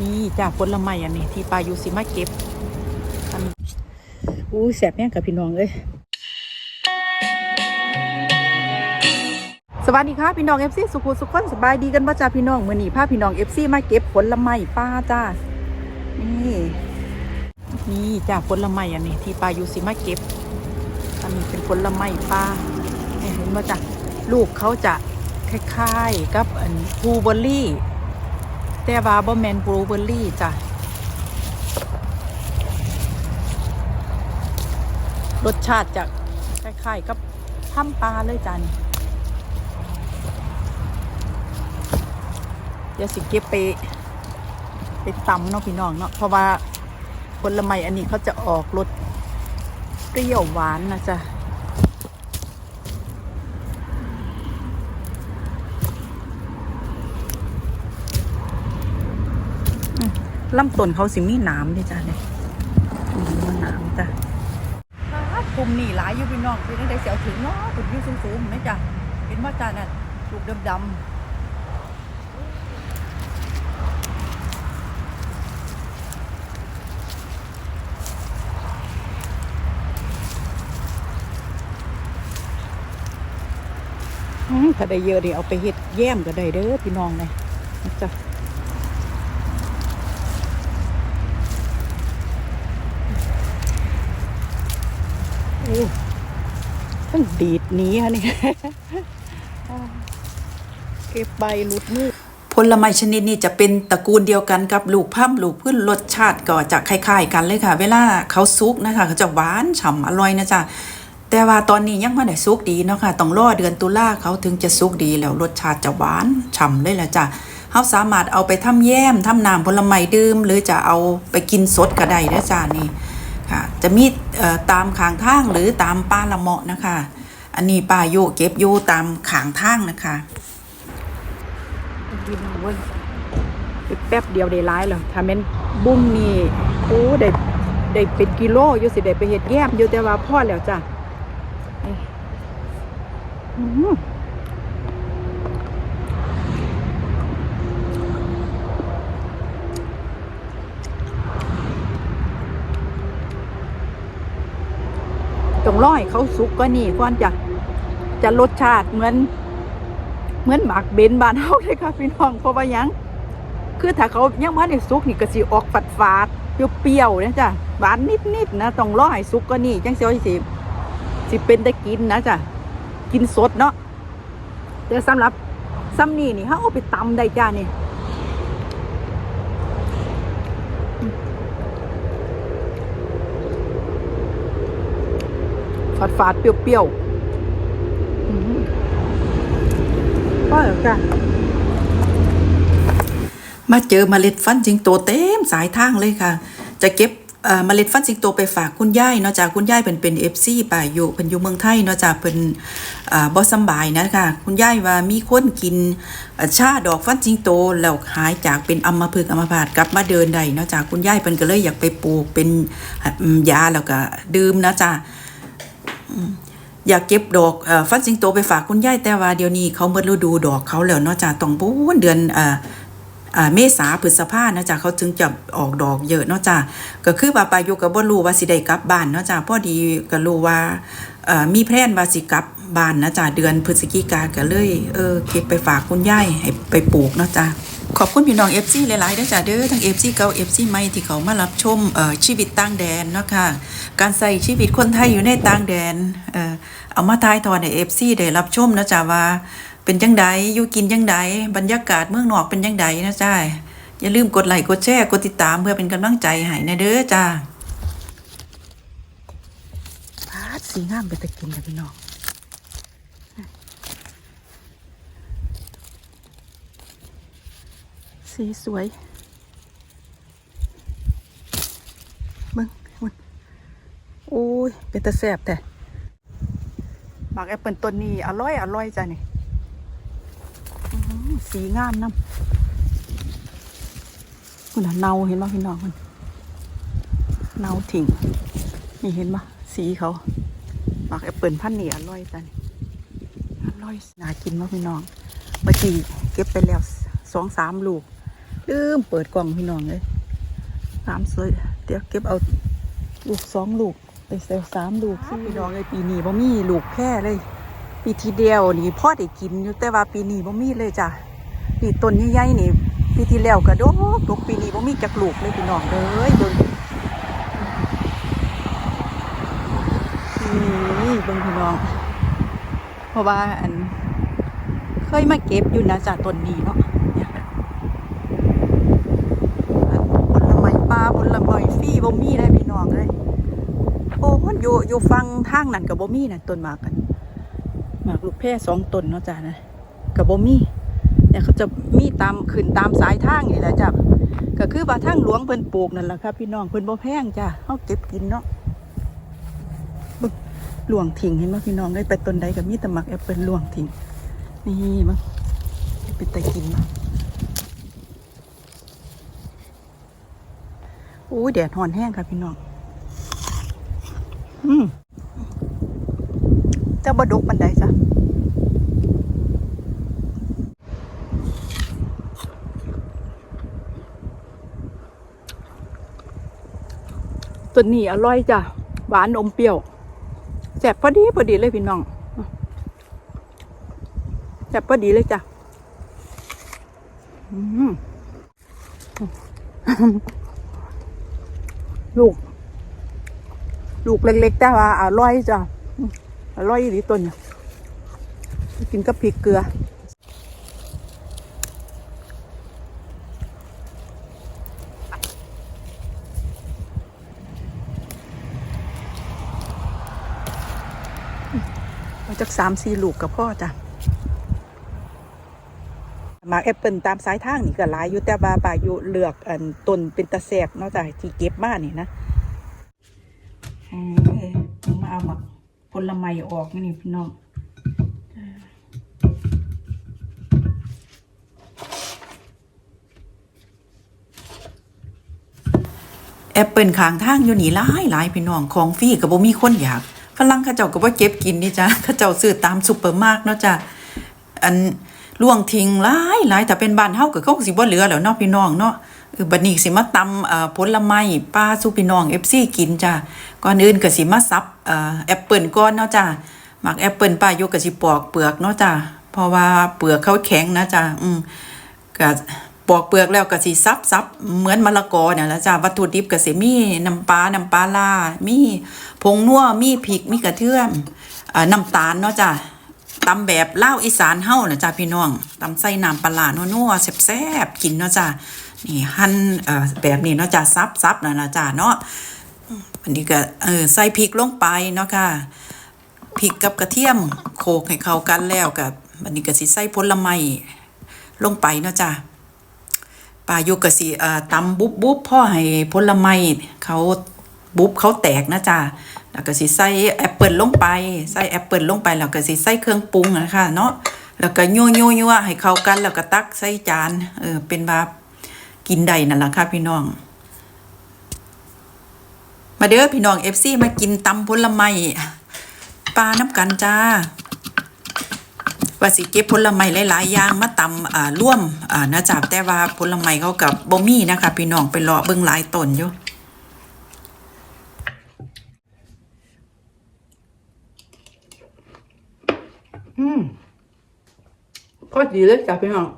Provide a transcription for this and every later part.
นี่จากผลไม้อันนี้ที่ปลายูสิมาเก็บอู้แสบแม่งกับพี่น้องเลยสวัสดีค่ะพี่น้องเอฟซีสุขุสุขคนสบายดีกันบ่จ้าพี่น้องเมื้อนี้พาพี่น้องเอฟซีมาเก็บผลไม้ป้าจ้านี่นี่จากผลไม้อันนี้ที่ปลายูสิมาเก็บอันนี้เป็นผลไม้ป้าเห็นบ่จ้ะลูกเขาจะคล้ายๆกับอันบลูเบอร์รี่ แต่ว่าบ่แมนบลูเบอร์รี่จ้ะ รสชาติจะคล้ายๆกับถ้ำปลาเลยจ้ะนี่เดี๋ยวสิเก็บไปไปตำเนาะพี่น้องเนาะเพราะว่าผลไม้อันนี้เขาจะออกรสเปรี้ยวหวานนะจ๊ะ ลำต้นเขาสิมีหน้ำด้วยจ้ะเนี่ยมีนหน้ำจ้ะกลุ่มนี่หลายอยู่พี่น้องเป็นได้เสียวถึงเนาะถึงยุ่สูงๆไหมจ้ะเป็นว่าจ้านั่นลูกดำๆถ้าได้เยอะนี่เอาไปเฮ็ดแย้มก็ได้เด้อพี่น้องเลยจ้ะ ต้องดีดหนี้ฮะนี่เก็บใบหลุดมือผลไม้ชนิดนี้จะเป็นตระกูลเดียวกันกับลูกพั่มลูกพืชรสชาติก็จะคล้ายๆกันเลยค่ะ เวลาเขาซุกนะคะเขาจะหวานฉ่ำอร่อยนะจ๊ะแต่ว่าตอนนี้ยังไม่ได้ซุกดีเนาะค่ะต้องรอเดือนตุลาเขาถึงจะซุกดีแล้วรสชาติจะหวานฉ่ำเลยละจ้ะเขาสามารถเอาไปทำแยมทำน้ำผลไม้ดื่ม หรือจะเอาไปกินสดก็ได้นะจ้ะนี่ ค่ะจะมีตามขางทางหรือตามป้าละเมาะนะคะ อันนี้ป้าโยเก็บอยู่ตามขางทางนะคะดินเว้ยแป๊บเดียวได้ร้ายแล้วถ้าแม่นบุ้มนี่โอ้ได้ได้เป็นกิโลอยู่สิได้ไปเฮ็ดแยมอยู่แต่ว่าพอแล้วจ้ะอือหือต้อง ร้อยเขาสุกก็นี่ก่อนจะจะรสชาติเหมือน เหมือนหมักเบนบานเฮาเลยค่ะพี่น้องเพราะว่ายังคือถ้าเขายังมาได้สุกนี่ก็สิออกฝาดฝาดๆเปรี้ยวๆนะจ้ะหวานนิดๆนะต้องรอให้สุกก็นี่จังเสิว่าสิสิเป็นได้กินนะจ้ะกินสดเนาะแต่สำหรับซ้ำนี่นี่เฮาเอาไปตำได้จ้านี่ ฝาดฝาเปรี้ยวๆก็เหรอจ้ะมาเจอเมล็ดฟันสิงโตเต็มสายทางเลยค่ะ จะเก็บเมล็ดฟันสิงโตไปฝากคุณยายเนาะจากคุณยายเป็นเป็นเอฟซีป่าอยู่เป็นอยู่เมืองไทยเนาะจากเป็นอ่าบ่สบายนะค่ะคุณยายว่ามีคนกินชาดอกฟันสิงโตแล้วหายจากเป็นอัมพฤกษ์อัมพาตกลับมาเดินได้เนาะจากคุณยายเป็นก็เลยอยากไปปลูกเป็นยาแล้วก็ดื่มนะจ้ะ อยากเก็บดอกอฟันสิงโตไปฝากคุณยายแต่ว่าเดี๋ยวนี้เขาเมื่อฤดูดอกเขาแล้วเนาะจ้ะต้องปูนเดือนเมษาพฤษภาเนาะจ้ะเขาถึงจะออกดอกเยอะเนาะจ้ะก็คือว่าปายุก็บ่รู้ว่าสิได้กลับบ้านเนาะจ้ะพอดีก็รู้ว่ามีแพลนว่าสิกลับบ้านนะจ้ะเดือนพฤศจิกาก็เลยเออเก็บไปฝากคุณยายให้ไปปลูกเนาะจ้ะ ขอบคุณพี่น้อง FC หลายๆเด้อจ้ะเด้อทั้ง FC เก่า FC ใหม่ที่เขามารับชมชีวิตต่างแดนเนาะค่ะการใส่ชีวิตคนไทยอยู่ในต่างแดนเออเอามาทายทอในเอฟซีได้รับชมนะจ๊ะว่า เป็นจังใดอยู่กินจังใดบรรยากาศเมืองนอกเป็นจังใดนะจ้าอย่าลืมกดไลค์กดแชร์กดติดตามเพื่อเป็นกำลังใจให้นะเด้อจ้าพาดสีงามไปตะกินกันพี่น้อง สีสวยมึงมึงโอ้ย เป็นตะแสบแต่หมากแอปเปิลต้นนี้ อร่อย อร่อยจ้ะนี่สีงามน้ำคุณน่ะเนาเห็นป่ะพี่น้องมันเนาถิ่ง นี่เห็นป่ะสีเขาหมากแอปเปิลพันธุ์นี่อร่อยจ้ะนี่อร่อยน่ากินมากพี่น้องเมื่อกี้เก็บไปแล้วสองสามลูก ลืมเปิดกล่องพี่น้องเลยสามสวยเดี๋ยวเก็บเอาลูกสองลูกไปเซลสามลูกพี่น้องเลยปีนี้บ่มีลูกแค่เลย ปีทีเดียวนี่พ่อได้กินอยู่แต่ว่าปีนี้บ่มีเลยจ้ะนี่ต้นใหญ่ๆนี่ปีที่แล้วก็ดกดกปีนี้บ่มีจักลูกเลยพี่น้องเลยเบิ่งนี่เบิ่งพี่น้อง เพราะว่าอันเคยมาเก็บอยู่นะจ้ะต้นนี้เนาะเนี่ยอันผลไม้ปลาผลไม้ฟรี บ่มีเลยพี่น้องเลยโอ้มันอยู่อยู่ฟังทางนั่นกับบ่มีน่ะต้นหมากกันหมากลูกแพร่สองต้นเนาะจ้ะนะกับบ่มีเนี่ยเขาจะมีตามขึ้นตามสายทางนี่แหละจ้ะก็คือว่าทางหลวงเพิ่นปลูกนั่นแหละครับพี่น้องเพิ่นบ่แพงจ้ะเฮาเก็บกินเนาะบิ่งหลวงทิ้งเห็นบ่พี่น้องเลยไปต้นใดก็มีแต่หมักแอปเปิลหลวงทิ้งนี่มั้งเป็นตะกินมั้ง อู้แดดหอนแห้งค่ะพี่น้อง อืมจะบดกบันไดจ้ะตัวนี้อร่อยจ้ะ หวานอมเปรี้ยวแซ่บพอดีพอดีเลยพี่น้องจับพอดีเลยจ้ะ อืม ลูก ลูกเล็กๆแต่ว่าอร่อยจ้ะอร่อยดีต้นเนี่ยกินกับพริกเกลือมาจากสามสี่ลูกกับพ่อจ้ะ หมากแอปเปิลตามสายทางนี่ก็หลายอยู่แต่ว่าป่าอยู่เลือกอันต้นเป็นตะแสบนาะจ้ะที่เก็บมานี่นะอืมเอ้ยมาเอาหมักผลไม้ออกนี่พี่น้องแอปเปิลขางทางอยู่นี่หลายหลายพี่น้องของฟรีก็บ่มีคนอยากฝรั่งเขาเจ้าก็บ่เก็บกินนี่จ้ะเขาเจ้าซื้อตามซุปเปอร์มาร์เนาะจ้ะอัน ล่วงทิ้งหลายหลายแต่เป็นบ้านเฮาก็คงสิบ่เหลือแล้วเนาะพี่น้องเนาะบัดนี้สิมาตำเอ่อผลไม้ปลาสู่พี่น้อง FC กินจ้ะก่อนอื่นก็สิมาซับเอ่อแอปเปิลก่อนเนาะจ้ะหมักแอปเปิลป้ายกก็สิปอกเปลือกเนาะจ้ะเพราะว่าเปลือกเขาแข็งนะจ้ะอืมก็ปอกเปลือกแล้วก็สิซับซับเหมือนมะละกอเนี่ยแหละจ้ะวัตถุดิบก็สิมีน้ำปลาน้ำปลาล่ามีผงนัวมีพริกมีกระเทียมน้ำตาลเนาะจ้ะ ตำแบบเล่าอีสานเฮานะจ้าพี่น้องตำใส่น้ำปลาร้านัวแซ่บๆกินเนาะจ้านี่หั่นเอ่อแบบนี้เนาะจ้าซับๆนะนะจ้าเนาะอันนี้ก็เออใส่พริกลงไปเนาะค่ะพริกกับกระเทียมโขลกให้เข้ากันแล้วกับอันนี้ก็สิใส่ผลไม้ลงไปเนาะจ้าปลาโยกก็สิเอ่อตำบุบบุบๆพ่อให้ผลไม้เขาบุบเขาแตกนะจ้า แล้วก็สิใส่แอปเปิลลงไปใส่แอปเปิลลงไปแล้วก็สิใส่เครื่องปรุงนะคะเนาะแล้วก็ยั่วยั่วยั่วให้เข้ากันแล้วก็ตักใส่จานเออเป็นแบบกินได้นั่นแหละค่ะพี่น้อง มาเด้อพี่น้องเอฟซีมากินตำผลไม้ปลาน้ำกันจ้าว่าสิเก็บผลไม้หลายๆอย่างมาตำอ่าร่วมอ่านะจ๊ะแต่ว่าผลไม้เขากับบ่มี่นะคะ พี่น้องไปเละเบิ่งหลายตนอยู่ มพอดีเลยจ้ะพี่น้อง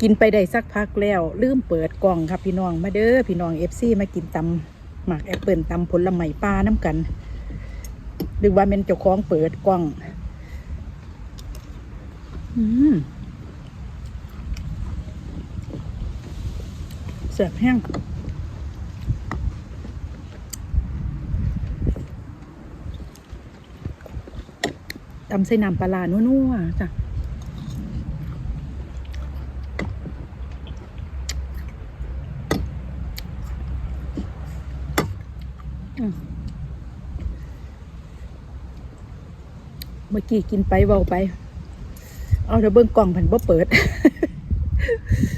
กินไปได้สักพักแล้ว ลืมเปิดกล่องครับพี่น้องมาเด้อพี่น้องเอฟซีมากินตำ หมากแอปเปิลตำผลไม้ปลาน้ำกันหรือว่าเป็นเจ้าของเปิดกล่อง อืมเสียบแห้งตำใส่น้ำปลาร้านัวๆจ้ะ เมื่อกี้กินไปเบาไป เอาเดี๋ยวเบิ่งกล่องเพิ่นบ่เปิดบ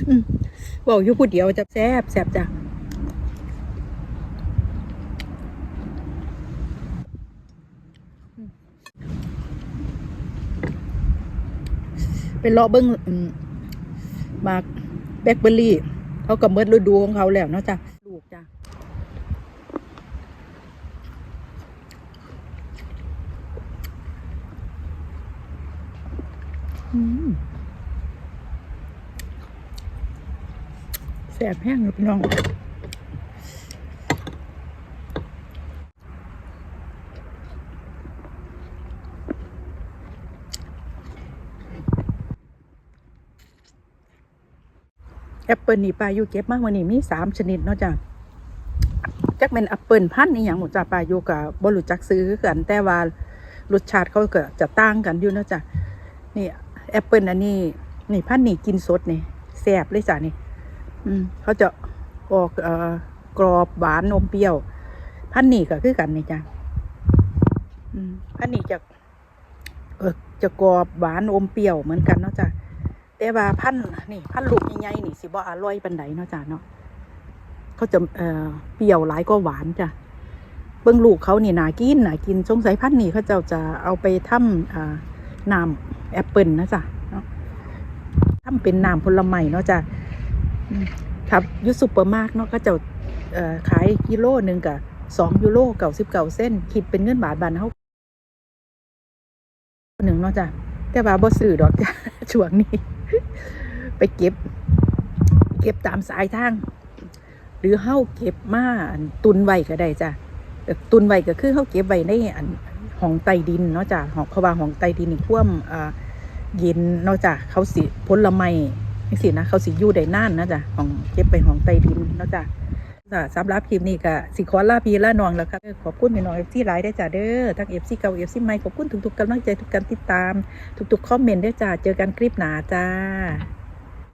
อืมเว้าอยู่ผู้เดียวจะแซบแซบจ้ะเป็นเลาะเบิ่งมากแบล็คเบอร์รี่ เขาก็เมิดฤดูของเขาแล้วเนาะจ้ะลูกจ้ะ อืม แสบแห้งเลยพี่น้องแอปเปิลนี่ปลาอยู่เก็บมากวันนี้มีสามชนิดเนาะจ้ะจักเป็นแอปเปิลพันธุ์นี่อย่างหมดจ้ะปลาอยู่กับบรูจักซื้อกันแต่ว่ารสชาติเขาก็จะต่างกันอยู่เนาะจ้ะนี่ แอปเปิลอันนี้ นี่พันนี่กินสดนี่แซ่บเลยจ้ะนี่อืมเขาจะออกเอ่อกรอบหวานนมเปรี้ยว พันนี่ก็คือกันนี่จ้ะอืมพันนี่จะเออจะกรอบหวานอมเปรี้ยวเหมือนกันเนาะจ้ะแต่ว่าพันนี่พันลูกใหญ่ๆนี่สิบ่อร่อยปานใดเนาะจ้ะเนาะเขาจะเอ่อเปรี้ยวหลายก็หวานจ้ะเบิ่งลูกเขานี่น่ากินน่ากินสงสัยพันนี่เขาเจ้าจะเอาไปทำอ่าน้ำ แอปเปิลนะจ้ะเนาะทำเป็นน้ำผลไม้เนาะจ้ะครับยุซุปเปอร์มาร์ทเนาะเขาเจ้าเอ่อขายกิโลหนึ่งกับสองยูโรเก่าสิบเก่าเส้น คิดเป็นเงินบาทบานเขาหนึ่งเนาะจ้ะแต่ว่าบ่ซื้อดอกจ้ะช่วงนี้ ไปเก็บ เก็บตามสายทาง หรือเฮาเก็บมานตุนไว้ก็ได้จ้ะตุนไว้ก็คือเฮาเก็บไว้ในอัน ห้องใต้ดินเนาะจ้ะห้องเพราว่าห้องใต้ดินนี่ท่วมอ่าเย็นเนาะจ้ะเขาสิผลไม้นี่สินะเขาสิยู่ได้นานนะจ้ะห้องเก็บไปห้องใต้ดินเนาะจ้ะจ้ะสำหรับคลิปนี้ก็สิขอลาพี่ลานองแล้วครับขอบคุณพี่น้องที่หลายได้จ้ะเด้อทั้ง FC เก่า FC ใหม่ขอบคุณทุกๆกำลังใจทุกการติดตาม ทุกๆคอมเมนต์ด้จ้าเจอกันคลิปหนาจ้า